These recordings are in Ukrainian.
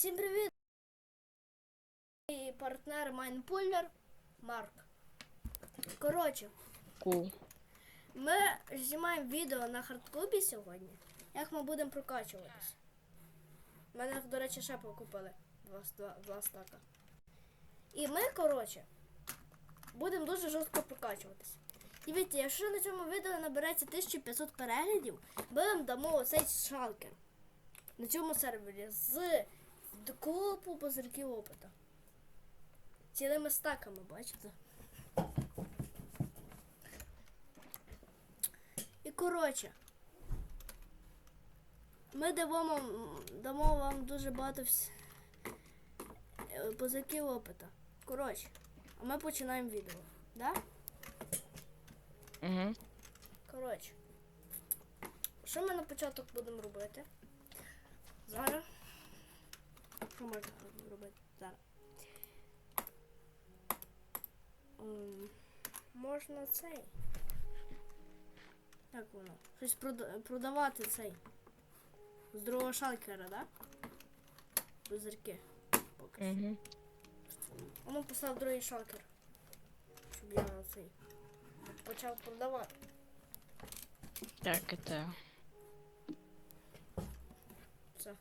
Всім привіт! І партнер Майнпуллер Марк. Коротше, Кул. ми знімаємо відео на хардкубі сьогодні. Як ми будемо прокачуватись. Мене, до речі, ще покупили два, два, два стака. І ми, коротше, будемо дуже жорстко прокачуватись. Дивіться, якщо на цьому відео набереться 1500 переглядів, ми вам дамо оцей шалкер на цьому сервері з докопу позирків опита. Цілими стаками, бачите? І коротше, ми дамо дамо вам дуже багато вс... е, позирків опита. Коротше, а ми починаємо відео. Да? Угу. Коротше, що ми на початок будемо робити? Зараз. Зараз. Можна цей. Як воно? Щось прода- продавати цей. З другого шалкера, да? Позирки. Поки. Угу. Ну постав другий шалкер. Щоб я цей почав продавати. Так, это. Все.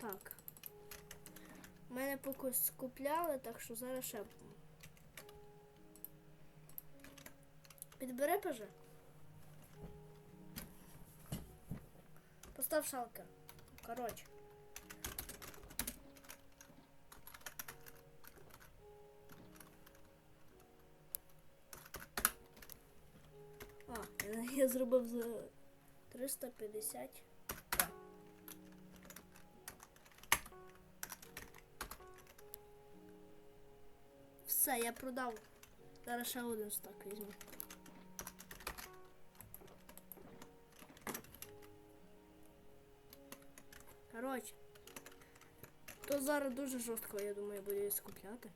Так. Мене поки скупляли, так що зараз ще. Підбери поже. Постав шалкер. Коротше. А, я зробив за 350. Все, я продав. Зараз ще один стак візьму. Коротше. То зараз дуже жорстко, я думаю, буду її скупляти.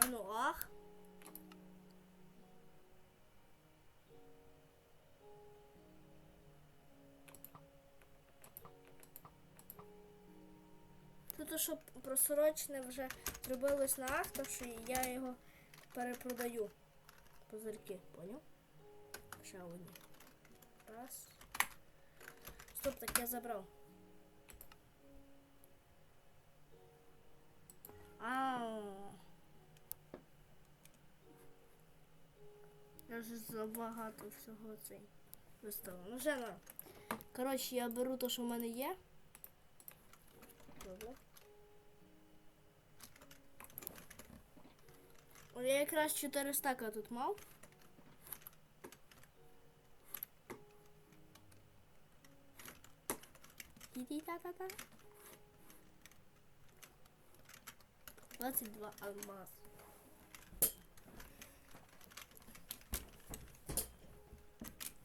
А ну ах. Тут що просрочне вже зробилось на що я його перепродаю. Позирки, поняв? Ще одні. Раз. Стоп, так я забрав. Ау. Я вже забагато всього цей виставив. Ну вже на. Коротше, я беру те, що в мене є. Добре. Я якраз 4 стака тут мав. Ті-ті-та-та-та. 22 алмаз.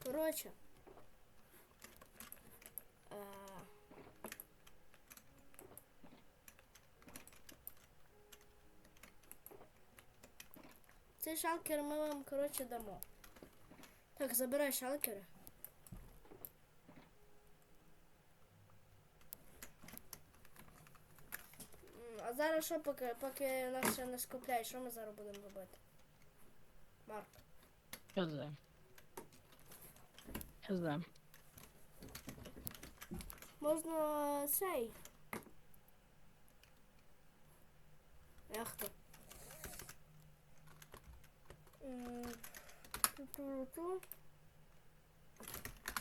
Короче. Цей шалкер ми вам, коротше, дамо. Так, забирай шалкери. М, А зараз що, поки, поки нас ще не скупляють, що ми зараз будемо робити? Марк. Хз. Хз. Можна цей. Як то?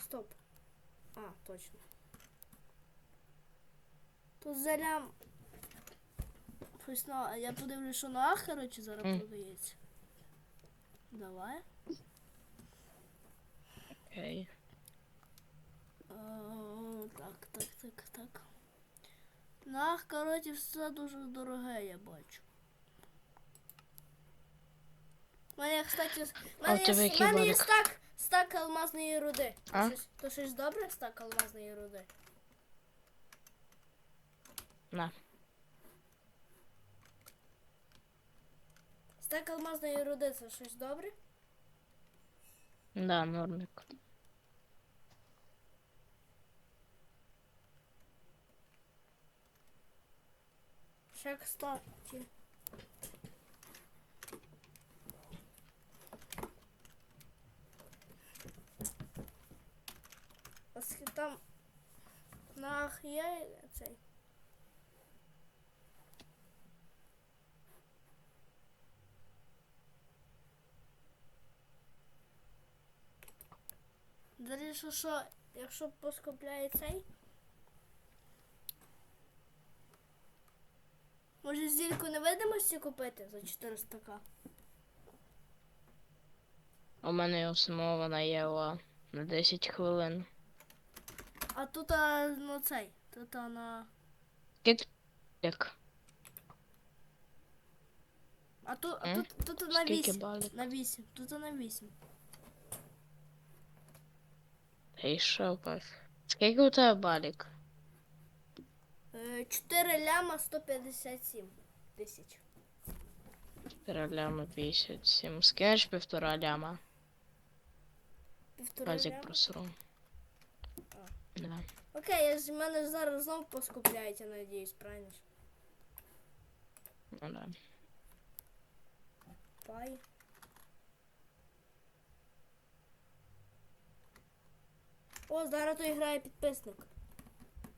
Стоп. А, точно. Тут залям. Щось на. Я подивлюсь, що на ах, коротше, зараз продається. Давай. Окей. Е, Так, так, так, так. Нах, коротше, все дуже дороге, я бачу. У мене, кстати, с- в А мене, у тебе є, який в мене є барик? стак, стак алмазної руди. А? Щось, то щось добре стак алмазної руди? На. Стек алмазної руди це щось добре? Да, нормик. Ще кстати. Там на є цей. До речі, що якщо поскупляє цей. Може зірку невидимості купити за 400к? У мене у самого вона є на 10 хвилин. А тут а, ну цей. Тут а, на. А тут, а тут, тут на Скільки 8. балів? На 8. Тут на 8. Та й що, пофіг. Скільки у тебе балік? 4 Е, ляма 157 тисяч. Півтора ляма 57. Скинеш півтора ляма. Півтора Разик ляма. просру. Да. Окей, я з мене зараз знов поскупляють, я надіюсь, правильно? Ну да. Пай. О, зараз той грає підписник.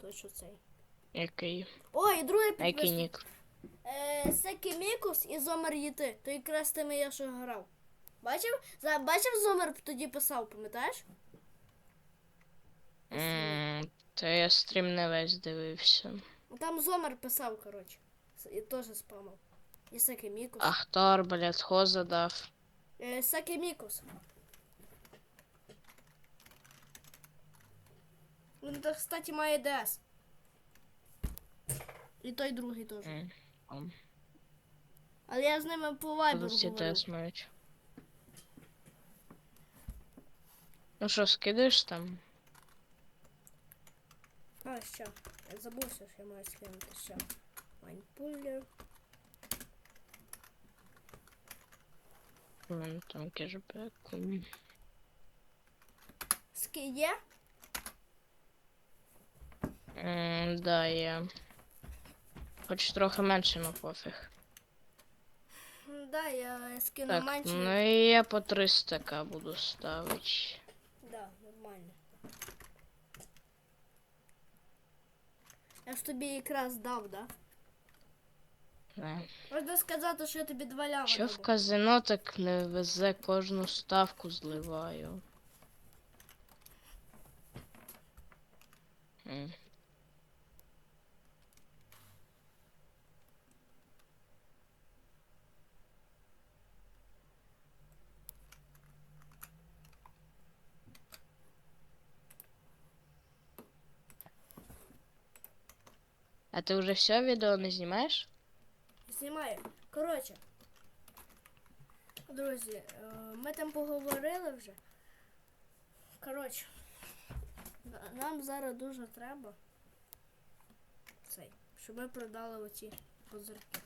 Той що цей. Який? О, і другий А який підписник. нік? Е, Секі Мікус і Зомер Єти. Той якраз тими я що грав. Бачив? Бачив Зомер тоді писав, пам'ятаєш? М, Та я стрім не весь дивився. Там Зомер писав, коротше. І теж спамав. І Секі Мікус. А хто, блядь, хо задав? Е, Секі Мікус. Він, так, кстати, має ДС. І той другий теж. М, ом. Але я з ними по вайберу Всі говорив. теж мають. Ну що, скидаєш там? А, що? Я забувся, що я маю скинути ще. Майнпуллер. Вон там кешбек. Ски є? М, Да, є. Хоч трохи менше, но пофіг. Да, я скину Так, менше. ну і я по 300к буду ставити. Да, нормально. Я ж тобі якраз дав, да? Не. Можна сказати, що я тобі два ляма Що в дав. казино так не везе кожну ставку зливаю. М. А ти вже все відео не знімаєш? Знімаю. Коротше. Друзі, е, ми там поговорили вже. Коротше. Нам зараз дуже треба цей, щоб ми продали оці козирки.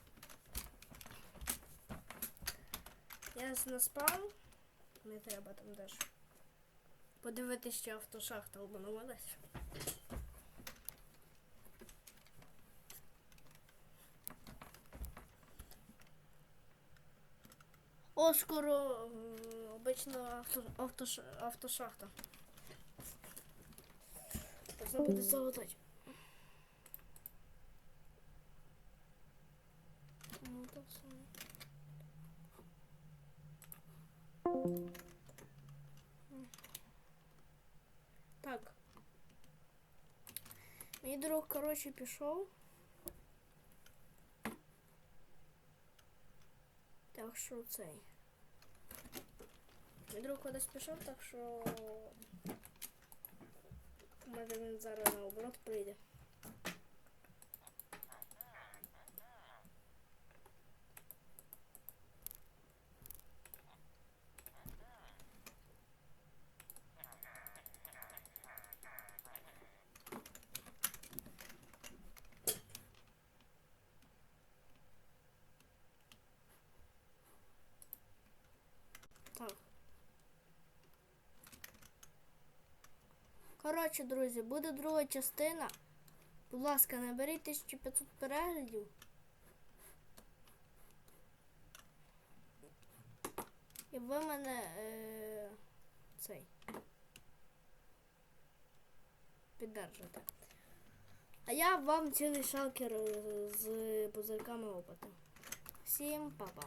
Я з- наспав. Не треба там теж. Подивитися, чи автошахта обновилась. О, скоро м, обично авто, автош, автошахта. Можна буде залутати. Ну, так. Мій друг, коротше, пішов. Що цей. Мій друг кудись пішов, так що. Може він зараз наоборот прийде. Коротше, друзі, буде друга частина. Будь ласка, наберіть 1500 переглядів. І ви мене е, цей. Піддержите. А я вам цілий шалкер е, з пузирками опиту. Всім па-па.